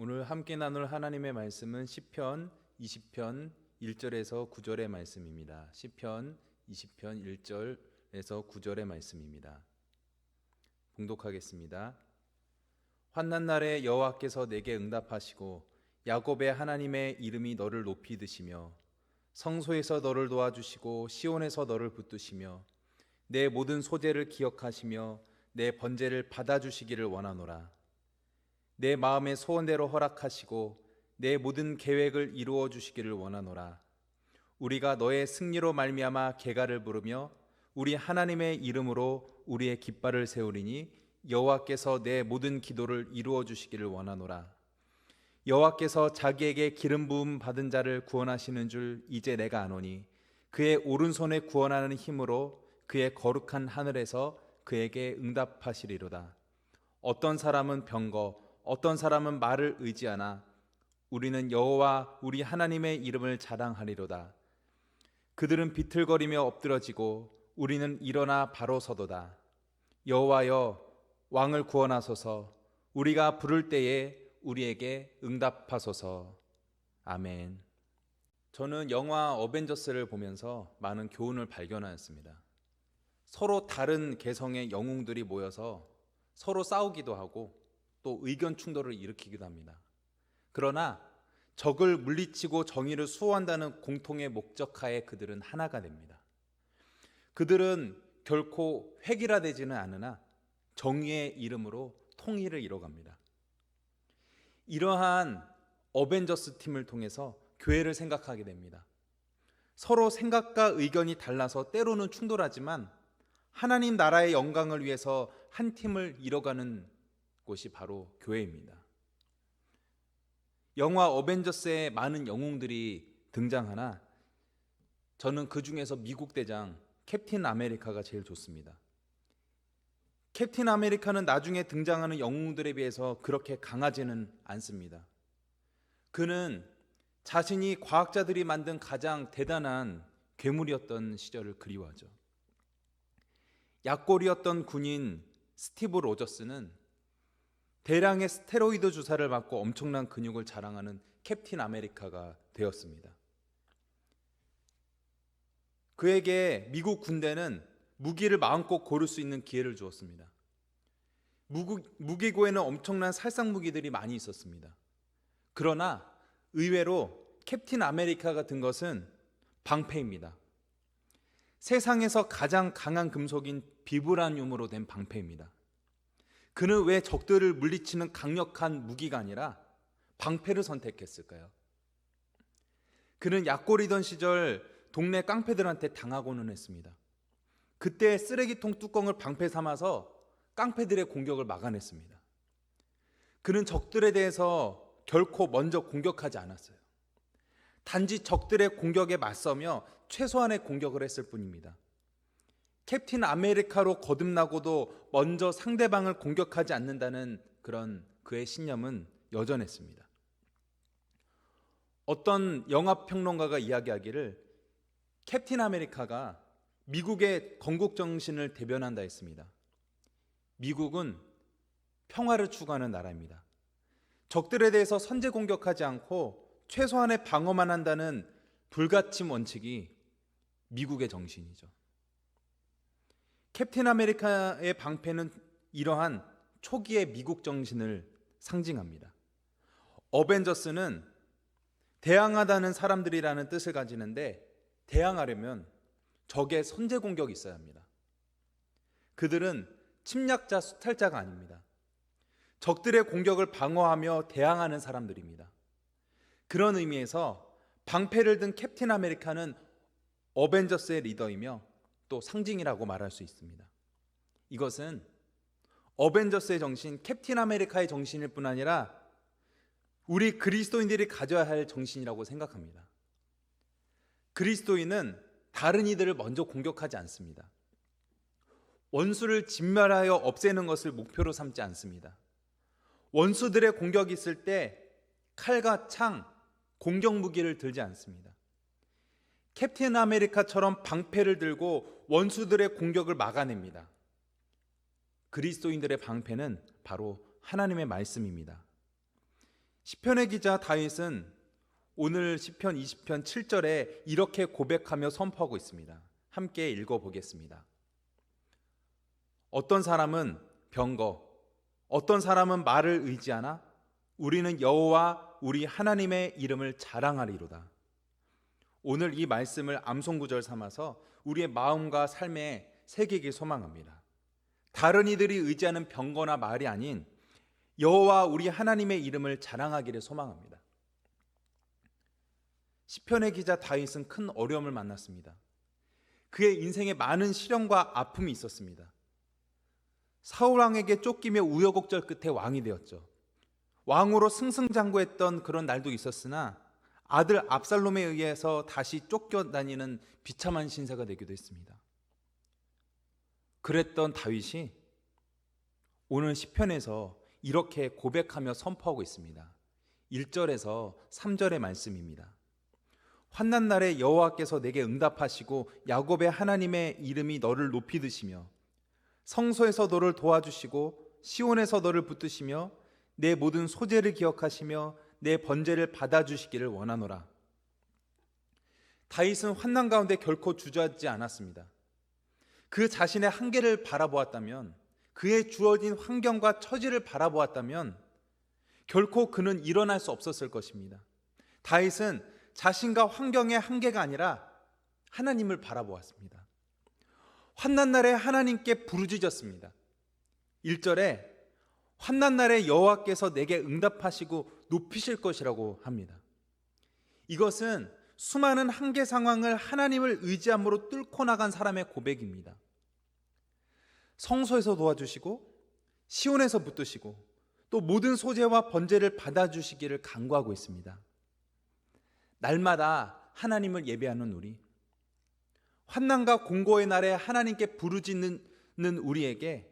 오늘 함께 나눌 하나님의 말씀은 시편 20편 1절에서 9절의 말씀입니다. 시편 20편 1절에서 9절의 말씀입니다. 봉독하겠습니다. 환난 날에 여호와께서 내게 응답하시고 야곱의 하나님의 이름이 너를 높이 드시며 성소에서 너를 도와주시고 시온에서 너를 붙드시며 내 모든 소재를 기억하시며 내 번제를 받아주시기를 원하노라. 내 마음의 소원대로 허락하시고 내 모든 계획을 이루어 주시기를 원하노라. 우리가 너의 승리로 말미암아 개가를 부르며 우리 하나님의 이름으로 우리의 깃발을 세우리니 여호와께서 내 모든 기도를 이루어 주시기를 원하노라. 여호와께서 자기에게 기름 부음 받은 자를 구원하시는 줄 이제 내가 아노니 그의 오른손에 구원하는 힘으로 그의 거룩한 하늘에서 그에게 응답하시리로다. 어떤 사람은 병거, 어떤 사람은 말을 의지하나 우리는 여호와 우리 하나님의 이름을 자랑하리로다. 그들은 비틀거리며 엎드러지고 우리는 일어나 바로 서도다. 여호와여 왕을 구원하소서. 우리가 부를 때에 우리에게 응답하소서. 아멘. 저는 영화 어벤져스를 보면서 많은 교훈을 발견하였습니다. 서로 다른 개성의 영웅들이 모여서 서로 싸우기도 하고 또 의견 충돌을 일으키기도 합니다. 그러나 적을 물리치고 정의를 수호한다는 공통의 목적하에 그들은 하나가 됩니다. 그들은 결코 획일화되지는 않으나 정의의 이름으로 통일을 이뤄갑니다. 이러한 어벤져스 팀을 통해서 교회를 생각하게 됩니다. 서로 생각과 의견이 달라서 때로는 충돌하지만 하나님 나라의 영광을 위해서 한 팀을 이뤄가는 곳이 바로 교회입니다. 영화 어벤져스에 많은 영웅들이 등장하나 저는 그 중에서 미국 대장 캡틴 아메리카가 제일 좋습니다. 캡틴 아메리카는 나중에 등장하는 영웅들에 비해서 그렇게 강하지는 않습니다. 그는 자신이 과학자들이 만든 가장 대단한 괴물이었던 시절을 그리워하죠. 약골이었던 군인 스티브 로저스는 대량의 스테로이드 주사를 맞고 엄청난 근육을 자랑하는 캡틴 아메리카가 되었습니다. 그에게 미국 군대는 무기를 마음껏 고를 수 있는 기회를 주었습니다. 무기, 무기고에는 엄청난 살상 무기들이 많이 있었습니다. 그러나 의외로 캡틴 아메리카가 든 것은 방패입니다. 세상에서 가장 강한 금속인 비브라늄으로 된 방패입니다. 그는 왜 적들을 물리치는 강력한 무기가 아니라 방패를 선택했을까요? 그는 약골이던 시절 동네 깡패들한테 당하고는 했습니다. 그때 쓰레기통 뚜껑을 방패 삼아서 깡패들의 공격을 막아냈습니다. 그는 적들에 대해서 결코 먼저 공격하지 않았어요. 단지 적들의 공격에 맞서며 최소한의 공격을 했을 뿐입니다. 캡틴 아메리카로 거듭나고도 먼저 상대방을 공격하지 않는다는 그런 그의 신념은 여전했습니다. 어떤 영화 평론가가 이야기하기를 캡틴 아메리카가 미국의 건국 정신을 대변한다 했습니다. 미국은 평화를 추구하는 나라입니다. 적들에 대해서 선제 공격하지 않고 최소한의 방어만 한다는 불가침 원칙이 미국의 정신이죠. 캡틴 아메리카의 방패는 이러한 초기의 미국 정신을 상징합니다. 어벤져스는 대항하다는 사람들이라는 뜻을 가지는데 대항하려면 적의 선제 공격이 있어야 합니다. 그들은 침략자, 수탈자가 아닙니다. 적들의 공격을 방어하며 대항하는 사람들입니다. 그런 의미에서 방패를 든 캡틴 아메리카는 어벤져스의 리더이며 또 상징이라고 말할 수 있습니다. 이것은 어벤져스의 정신, 캡틴 아메리카의 정신일 뿐 아니라 우리 그리스도인들이 가져야 할 정신이라고 생각합니다. 그리스도인은 다른 이들을 먼저 공격하지 않습니다. 원수를 진멸하여 없애는 것을 목표로 삼지 않습니다. 원수들의 공격이 있을 때 칼과 창, 공격 무기를 들지 않습니다. 캡틴 아메리카처럼 방패를 들고 원수들의 공격을 막아냅니다. 그리스도인들의 방패는 바로 하나님의 말씀입니다. 시편의 기자 다윗은 오늘 시편 20편 7절에 이렇게 고백하며 선포하고 있습니다. 함께 읽어 보겠습니다. 어떤 사람은 병거, 어떤 사람은 말을 의지하나 우리는 여호와 우리 하나님의 이름을 자랑하리로다. 오늘 이 말씀을 암송 구절 삼아서 우리의 마음과 삶에 새기길 소망합니다. 다른 이들이 의지하는 병거나 말이 아닌 여호와 우리 하나님의 이름을 자랑하기를 소망합니다. 시편의 기자 다윗은 큰 어려움을 만났습니다. 그의 인생에 많은 시련과 아픔이 있었습니다. 사울 왕에게 쫓기며 우여곡절 끝에 왕이 되었죠. 왕으로 승승장구했던 그런 날도 있었으나 아들 압살롬에 의해서 다시 쫓겨다니는 비참한 신세가 되기도 했습니다. 그랬던 다윗이 오늘 시편에서 이렇게 고백하며 선포하고 있습니다. 1절에서 3절의 말씀입니다. 환난 날에 여호와께서 내게 응답하시고 야곱의 하나님의 이름이 너를 높이 드시며 성소에서 너를 도와주시고 시온에서 너를 붙드시며 내 모든 소재를 기억하시며 내 번제를 받아주시기를 원하노라. 다윗은 환난 가운데 결코 주저하지 않았습니다. 그 자신의 한계를 바라보았다면 그의 주어진 환경과 처지를 바라보았다면 결코 그는 일어날 수 없었을 것입니다. 다윗은 자신과 환경의 한계가 아니라 하나님을 바라보았습니다. 환난 날에 하나님께 부르짖었습니다. 1절에 환난 날에 여호와께서 내게 응답하시고 높이실 것이라고 합니다. 이것은 수많은 한계 상황을 하나님을 의지함으로 뚫고 나간 사람의 고백입니다. 성소에서 도와주시고 시온에서 붙드시고 또 모든 소재와 번제를 받아주시기를 간구하고 있습니다. 날마다 하나님을 예배하는 우리, 환난과 공고의 날에 하나님께 부르짖는 우리에게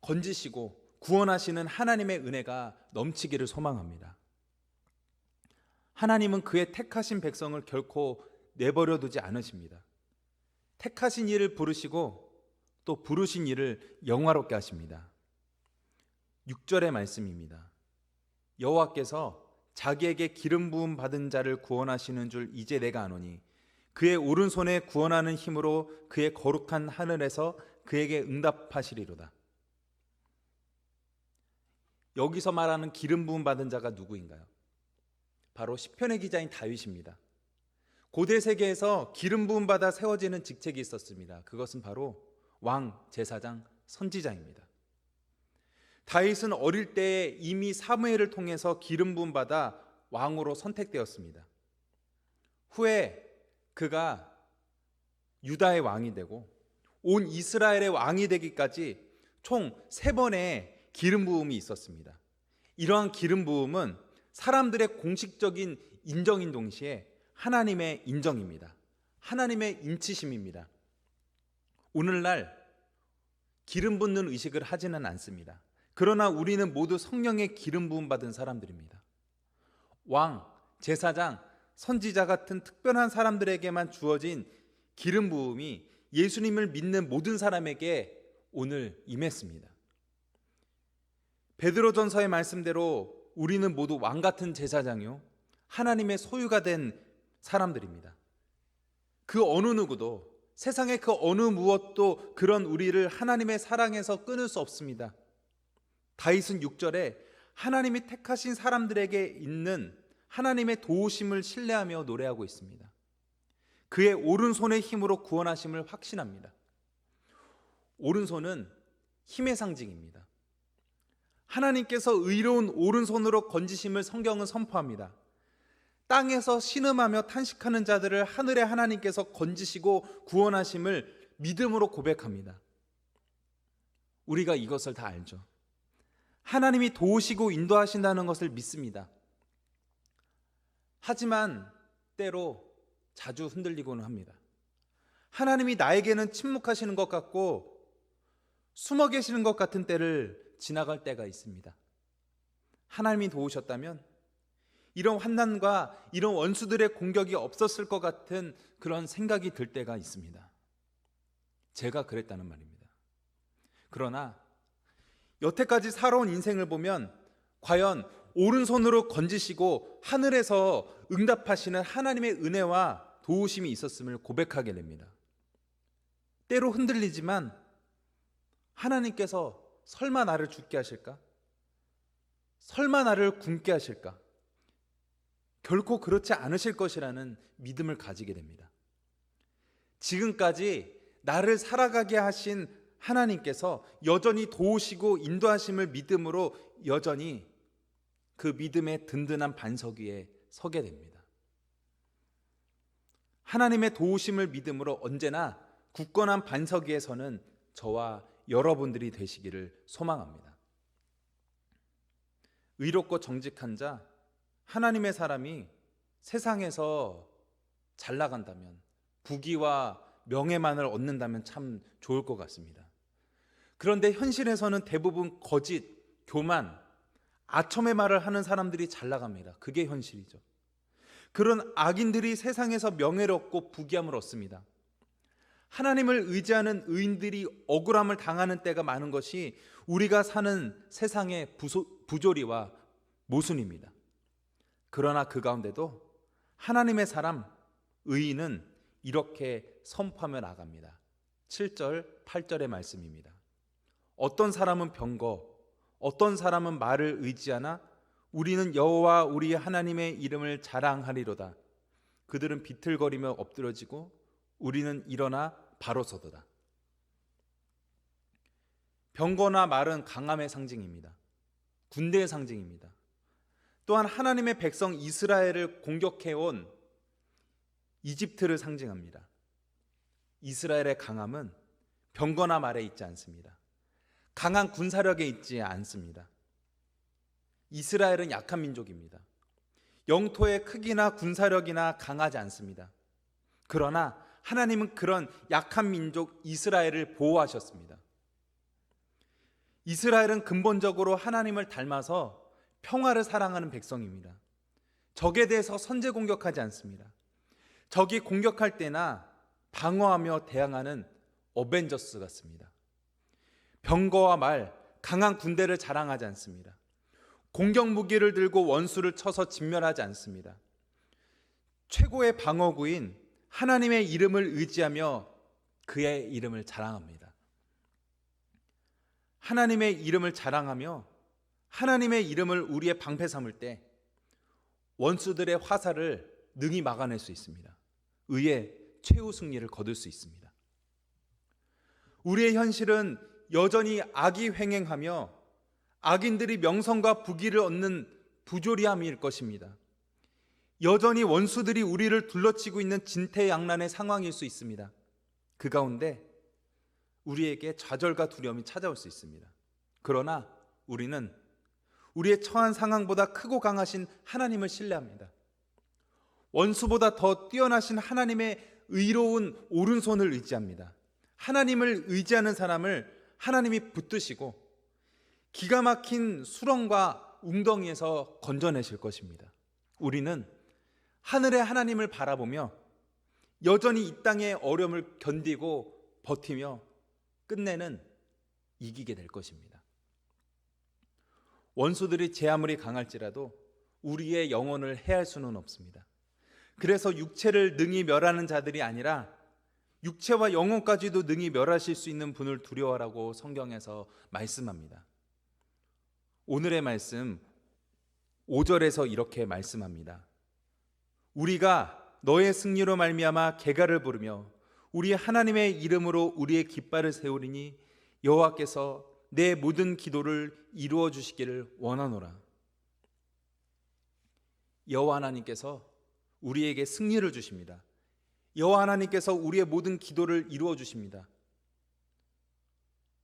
건지시고 구원하시는 하나님의 은혜가 넘치기를 소망합니다. 하나님은 그의 택하신 백성을 결코 내버려 두지 않으십니다. 택하신 이를 부르시고 또 부르신 이를 영화롭게 하십니다. 6절의 말씀입니다. 여호와께서 자기에게 기름 부음 받은 자를 구원하시는 줄 이제 내가 아노니 그의 오른손에 구원하는 힘으로 그의 거룩한 하늘에서 그에게 응답하시리로다. 여기서 말하는 기름 부음 받은 자가 누구인가요? 바로 시편의 기자인 다윗입니다. 고대 세계에서 기름 부음 받아 세워지는 직책이 있었습니다. 그것은 바로 왕, 제사장, 선지자입니다. 다윗은 어릴 때 이미 사무엘을 통해서 기름 부음 받아 왕으로 선택되었습니다. 후에 그가 유다의 왕이 되고 온 이스라엘의 왕이 되기까지 총 세 번의 기름 부음이 있었습니다. 이러한 기름 부음은 사람들의 공식적인 인정인 동시에 하나님의 인정입니다. 하나님의 인치심입니다. 오늘날 기름 붓는 의식을 하지는 않습니다. 그러나 우리는 모두 성령의 기름 부음 받은 사람들입니다. 왕, 제사장, 선지자 같은 특별한 사람들에게만 주어진 기름 부음이 예수님을 믿는 모든 사람에게 오늘 임했습니다. 베드로전서의 말씀대로 우리는 모두 왕 같은 제사장이요 하나님의 소유가 된 사람들입니다. 그 어느 누구도 세상의 그 어느 무엇도 그런 우리를 하나님의 사랑에서 끊을 수 없습니다. 다윗은 6절에 하나님이 택하신 사람들에게 있는 하나님의 도우심을 신뢰하며 노래하고 있습니다. 그의 오른손의 힘으로 구원하심을 확신합니다. 오른손은 힘의 상징입니다. 하나님께서 의로운 오른손으로 건지심을 성경은 선포합니다. 땅에서 신음하며 탄식하는 자들을 하늘의 하나님께서 건지시고 구원하심을 믿음으로 고백합니다. 우리가 이것을 다 알죠. 하나님이 도우시고 인도하신다는 것을 믿습니다. 하지만 때로 자주 흔들리고는 합니다. 하나님이 나에게는 침묵하시는 것 같고 숨어 계시는 것 같은 때를 지나갈 때가 있습니다. 하나님이 도우셨다면 이런 환난과 이런 원수들의 공격이 없었을 것 같은 그런 생각이 들 때가 있습니다. 제가 그랬다는 말입니다. 그러나 여태까지 살아온 인생을 보면 과연 오른손으로 건지시고 하늘에서 응답하시는 하나님의 은혜와 도우심이 있었음을 고백하게 됩니다. 때로 흔들리지만 하나님께서 설마 나를 죽게 하실까? 설마 나를 굶게 하실까? 결코 그렇지 않으실 것이라는 믿음을 가지게 됩니다. 지금까지 나를 살아가게 하신 하나님께서 여전히 도우시고 인도하심을 믿음으로 여전히 그 믿음의 든든한 반석 위에 서게 됩니다. 하나님의 도우심을 믿음으로 언제나 굳건한 반석 위에 서는 저와 여러분들이 되시기를 소망합니다. 의롭고 정직한 자, 하나님의 사람이 세상에서 잘 나간다면 부귀와 명예만을 얻는다면 참 좋을 것 같습니다. 그런데 현실에서는 대부분 거짓, 교만, 아첨의 말을 하는 사람들이 잘 나갑니다. 그게 현실이죠. 그런 악인들이 세상에서 명예를 얻고 부귀함을 얻습니다. 하나님을 의지하는 의인들이 억울함을 당하는 때가 많은 것이 우리가 사는 세상의 부소, 부조리와 모순입니다. 그러나 그 가운데도 하나님의 사람, 의인은 이렇게 선포하며 나갑니다. 7절, 8절의 말씀입니다. 어떤 사람은 병거, 어떤 사람은 말을 의지하나 우리는 여호와 우리 하나님의 이름을 자랑하리로다. 그들은 비틀거리며 엎드러지고 우리는 일어나 바로 서도다. 병거나 말은 강함의 상징입니다. 군대의 상징입니다. 또한 하나님의 백성 이스라엘을 공격해온 이집트를 상징합니다. 이스라엘의 강함은 병거나 말에 있지 않습니다. 강한 군사력에 있지 않습니다. 이스라엘은 약한 민족입니다. 영토의 크기나 군사력이나 강하지 않습니다. 그러나 하나님은 그런 약한 민족 이스라엘을 보호하셨습니다. 이스라엘은 근본적으로 하나님을 닮아서 평화를 사랑하는 백성입니다. 적에 대해서 선제 공격하지 않습니다. 적이 공격할 때나 방어하며 대항하는 어벤져스 같습니다. 병거와 말, 강한 군대를 자랑하지 않습니다. 공격 무기를 들고 원수를 쳐서 진멸하지 않습니다. 최고의 방어구인 하나님의 이름을 의지하며 그의 이름을 자랑합니다. 하나님의 이름을 자랑하며 하나님의 이름을 우리의 방패 삼을 때 원수들의 화살을 능히 막아낼 수 있습니다. 의의 최후 승리를 거둘 수 있습니다. 우리의 현실은 여전히 악이 횡행하며 악인들이 명성과 부귀를 얻는 부조리함일 것입니다. 여전히 원수들이 우리를 둘러치고 있는 진퇴양난의 상황일 수 있습니다. 그 가운데 우리에게 좌절과 두려움이 찾아올 수 있습니다. 그러나 우리는 우리의 처한 상황보다 크고 강하신 하나님을 신뢰합니다. 원수보다 더 뛰어나신 하나님의 의로운 오른손을 의지합니다. 하나님을 의지하는 사람을 하나님이 붙드시고 기가 막힌 수렁과 웅덩이에서 건져내실 것입니다. 우리는 하늘의 하나님을 바라보며 여전히 이 땅의 어려움을 견디고 버티며 끝내는 이기게 될 것입니다. 원수들이 제 아무리 강할지라도 우리의 영혼을 해할 수는 없습니다. 그래서 육체를 능히 멸하는 자들이 아니라 육체와 영혼까지도 능히 멸하실 수 있는 분을 두려워라고 성경에서 말씀합니다. 오늘의 말씀 5절에서 이렇게 말씀합니다. 우리가 너의 승리로 말미암아 개가를 부르며 우리 하나님의 이름으로 우리의 깃발을 세우리니 여호와께서 내 모든 기도를 이루어 주시기를 원하노라. 여호와 하나님께서 우리에게 승리를 주십니다. 여호와 하나님께서 우리의 모든 기도를 이루어 주십니다.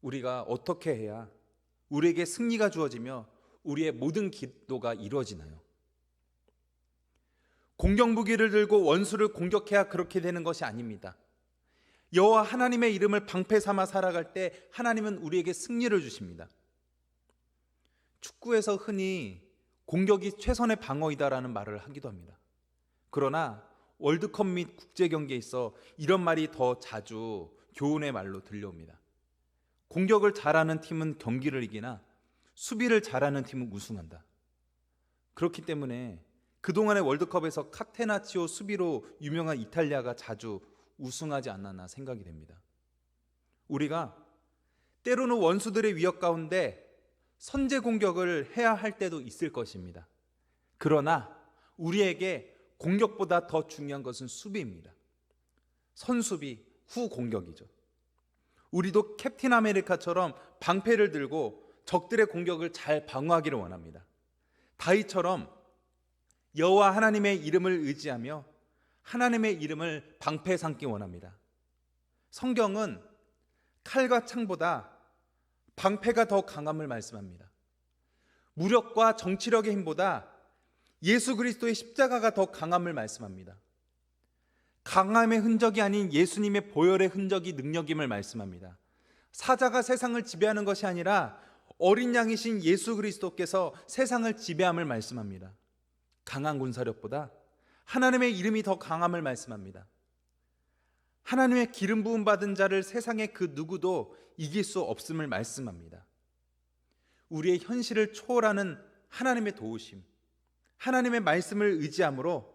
우리가 어떻게 해야 우리에게 승리가 주어지며 우리의 모든 기도가 이루어지나요? 공격 무기를 들고 원수를 공격해야 그렇게 되는 것이 아닙니다. 여호와 하나님의 이름을 방패 삼아 살아갈 때 하나님은 우리에게 승리를 주십니다. 축구에서 흔히 공격이 최선의 방어이다라는 말을 하기도 합니다. 그러나 월드컵 및 국제 경기에 있어 이런 말이 더 자주 교훈의 말로 들려옵니다. 공격을 잘하는 팀은 경기를 이기나 수비를 잘하는 팀은 우승한다. 그렇기 때문에 그동안의 월드컵에서 카테나치오 수비로 유명한 이탈리아가 자주 우승하지 않았나 생각이 됩니다. 우리가 때로는 원수들의 위협 가운데 선제 공격을 해야 할 때도 있을 것입니다. 그러나 우리에게 공격보다 더 중요한 것은 수비입니다. 선수비 후 공격이죠. 우리도 캡틴 아메리카처럼 방패를 들고 적들의 공격을 잘 방어하기를 원합니다. 다윗처럼 여호와 하나님의 이름을 의지하며 하나님의 이름을 방패 삼기 원합니다. 성경은 칼과 창보다 방패가 더 강함을 말씀합니다. 무력과 정치력의 힘보다 예수 그리스도의 십자가가 더 강함을 말씀합니다. 강함의 흔적이 아닌 예수님의 보혈의 흔적이 능력임을 말씀합니다. 사자가 세상을 지배하는 것이 아니라 어린 양이신 예수 그리스도께서 세상을 지배함을 말씀합니다. 강한 군사력보다 하나님의 이름이 더 강함을 말씀합니다. 하나님의 기름 부음 받은 자를 세상의 그 누구도 이길 수 없음을 말씀합니다. 우리의 현실을 초월하는 하나님의 도우심, 하나님의 말씀을 의지함으로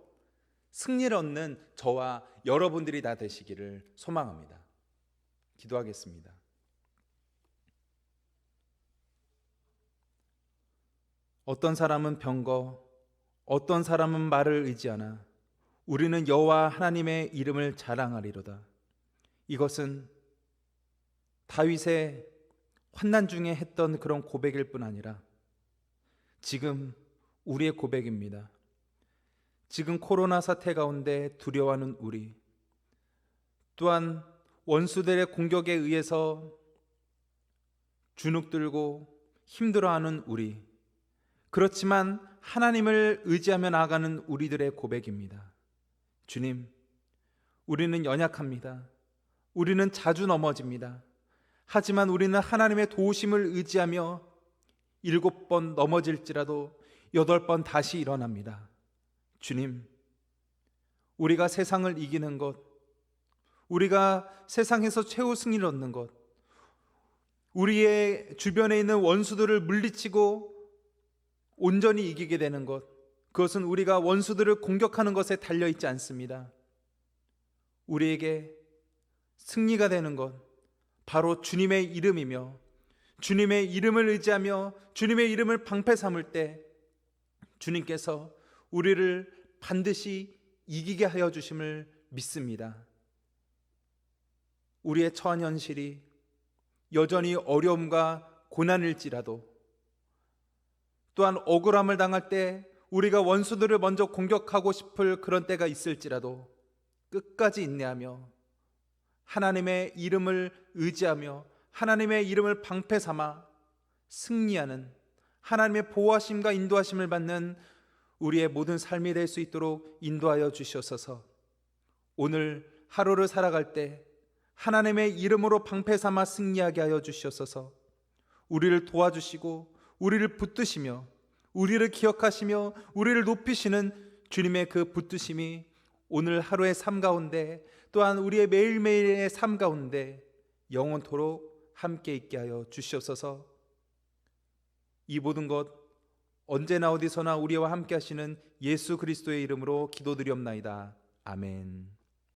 승리를 얻는 저와 여러분들이 다 되시기를 소망합니다. 기도하겠습니다. 어떤 사람은 병거, 어떤 사람은 말을 의지하나 우리는 여호와 하나님의 이름을 자랑하리로다. 이것은 다윗의 환난 중에 했던 그런 고백일 뿐 아니라 지금 우리의 고백입니다. 지금 코로나 사태 가운데 두려워하는 우리 또한 원수들의 공격에 의해서 주눅들고 힘들어하는 우리 그렇지만 하나님을 의지하며 나아가는 우리들의 고백입니다. 주님, 우리는 연약합니다. 우리는 자주 넘어집니다. 하지만 우리는 하나님의 도우심을 의지하며 일곱 번 넘어질지라도 여덟 번 다시 일어납니다. 주님, 우리가 세상을 이기는 것, 우리가 세상에서 최후 승리를 얻는 것, 우리의 주변에 있는 원수들을 물리치고 온전히 이기게 되는 것, 그것은 우리가 원수들을 공격하는 것에 달려 있지 않습니다. 우리에게 승리가 되는 것, 바로 주님의 이름이며, 주님의 이름을 의지하며, 주님의 이름을 방패 삼을 때, 주님께서 우리를 반드시 이기게 하여 주심을 믿습니다. 우리의 처한 현실이 여전히 어려움과 고난일지라도 또한 억울함을 당할 때 우리가 원수들을 먼저 공격하고 싶을 그런 때가 있을지라도 끝까지 인내하며 하나님의 이름을 의지하며 하나님의 이름을 방패 삼아 승리하는 하나님의 보호하심과 인도하심을 받는 우리의 모든 삶이 될 수 있도록 인도하여 주시옵소서. 오늘 하루를 살아갈 때 하나님의 이름으로 방패 삼아 승리하게 하여 주시옵소서. 우리를 도와주시고 우리를 붙드시며 우리를 기억하시며 우리를 높이시는 주님의 그 붙드심이 오늘 하루의 삶 가운데 또한 우리의 매일매일의 삶 가운데 영원토록 함께 있게 하여 주시옵소서. 이 모든 것 언제나 어디서나 우리와 함께 하시는 예수 그리스도의 이름으로 기도드리옵나이다. 아멘.